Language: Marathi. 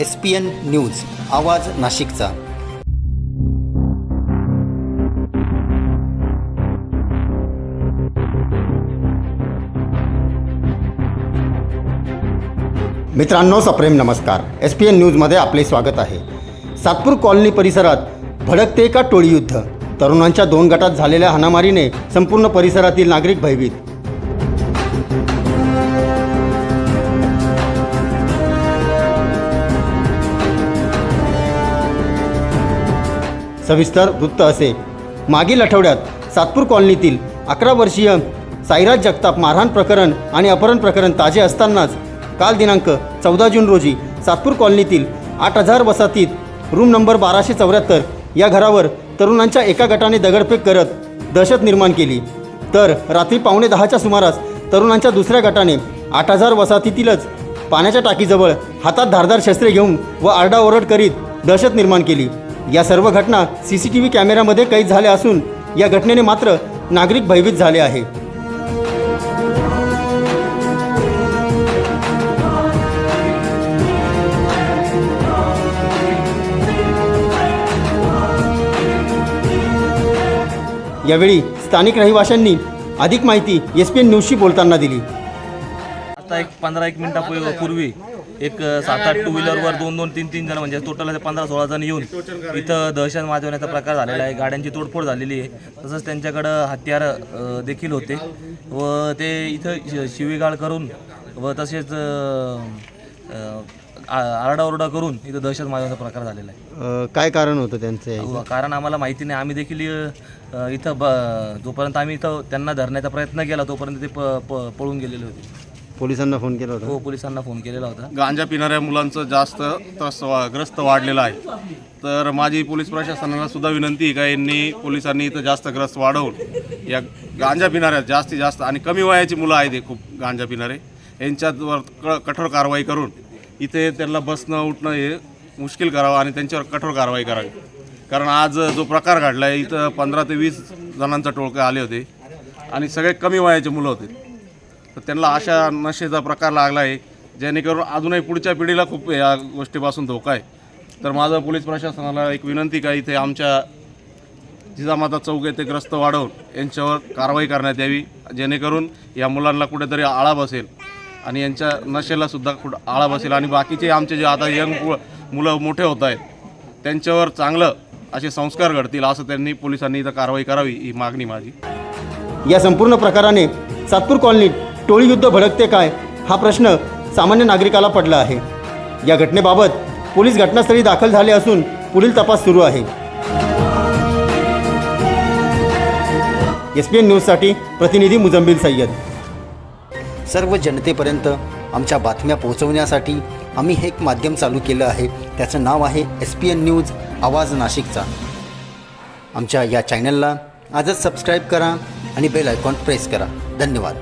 एस पी एन न्यूज आवाज नाशिकचा. मित्रांनो सप्रेम नमस्कार. एस पी एन न्यूजमध्ये आपले स्वागत आहे. सातपूर कॉलनी परिसरात भडकते का टोळी युद्ध? तरुणांच्या दोन गटात झालेल्या हाणामारीने संपूर्ण परिसरातील नागरिक भयभीत. सविस्तर वृत्त असे. मागील आठवड्यात सातपूर कॉलनीतील अकरा वर्षीय साईराज जगताप मारहाण प्रकरण आणि अपहरण प्रकरण ताजे असतानाच काल दिनांक चौदा जून रोजी सातपूर कॉलनीतील आठ हजार वसाहतीत रूम नंबर बाराशे चौऱ्याहत्तर या घरावर तरुणांच्या एका गटाने दगडफेक करत दहशत निर्माण केली. तर रात्री पावणे दहाच्या सुमारास तरुणांच्या दुसऱ्या गटाने आठ हजार वसाहतीतीलच पाण्याच्या टाकीजवळ हातात धारदार शस्त्रे घेऊन व आरडाओरड करीत दहशत निर्माण केली. या सर्व घटना सी सी टी व्ही कॅमेऱ्यामध्ये कैद झाल्या असून या घटनेने मात्र नागरिक भयभीत झाले आहे. यावेळी स्थानिक रहिवाशांनी अधिक माहिती एस पी एन न्यूजशी बोलताना दिली. आता एक पंधरा एक मिनिटापूर्वी पूर्वी एक सात आठ टू व्हीलरवर दोन दोन तीन तीन जण म्हणजे टोटल पंधरा सोळा जण येऊन इथं दहशत माजवण्याचा प्रकार झालेला आहे. गाड्यांची तोडफोड झालेली आहे. तसंच त्यांच्याकडं हत्यार देखील होते. व ते इथं शिवीगाळ करून व तसेच आरडाओरडा करून इथं दहशत माजवण्याचा प्रकार झालेला आहे. काय कारण होतं त्यांचं अहो, कारण आम्हाला माहिती नाही. आम्ही देखील इथं ब जोपर्यंत आम्ही इथं त्यांना धरण्याचा प्रयत्न केला तोपर्यंत ते प- पळून गेलेले होते. पोलिसांना फोन केला होता? हो पोलिसांना फोन केलेला होता. गांजा पिणाऱ्या मुलांचं जास्त त्रस्त वा- ग्रस्त वाढलेलं आहे. तर माझी पोलीस प्रशासनाला सुद्धा विनंती आहे का यांनी पोलिसांनी इथं जास्त ग्रस्त वाढवून या गांजा पिणाऱ्या जास्तीत जास्त आणि कमी वयाची मुलं आहेत हे खूप गांजा पिणारे यांच्यावर क कठोर कारवाई करून इथे त्यांना बसणं उठणं हे मुश्किल करावं आणि त्यांच्यावर कठोर कारवाई करावी. कारण आज जो प्रकार घडला आहे इथं पंधरा ते वीस जणांचा टोळका आले होते आणि सगळे कमी वयाचे मुलं होते. तर त्यांना अशा नशेचा प्रकार लागला आहे जेणेकरून अजूनही पुढच्या पिढीला खूप या गोष्टीपासून धोका आहे. तर माझं पोलीस प्रशासनाला एक विनंती का इथे आमच्या जिजामाता चौक येथे ग्रस्त वाढवून यांच्यावर कारवाई करण्यात यावी जेणेकरून या मुलांना कुठेतरी आळा बसेल आणि यांच्या नशेला सुद्धा कुठं आळा बसेल. आणि बाकीचे आमचे जे आता यंग मुलं मोठे होत आहेत त्यांच्यावर चांगलं असे संस्कार घडतील असं त्यांनी पोलिसांनी इथं कारवाई करावी ही मागणी माझी. या संपूर्ण प्रकाराने सातपूर कॉलनीत टोळी युद्ध भडकते काय? हा प्रश्न सामान्य नागरिकाला पडला आहे. या घटनेबाबत पोलीस घटनास्थळी दाखल झाले असून पुढील तपास सुरू आहे. एस पी एन न्यूजसाठी प्रतिनिधी मुजंबिल सय्यद. सर्व जनतेपर्यंत आमच्या बातम्या पोहोचवण्यासाठी आम्ही हे एक माध्यम चालू केलं आहे. त्याचं नाव आहे एस पी एन न्यूज आवाज नाशिकचा. आमच्या या चॅनलला आजच सबस्क्राईब करा आणि बेल आयकॉन प्रेस करा. धन्यवाद.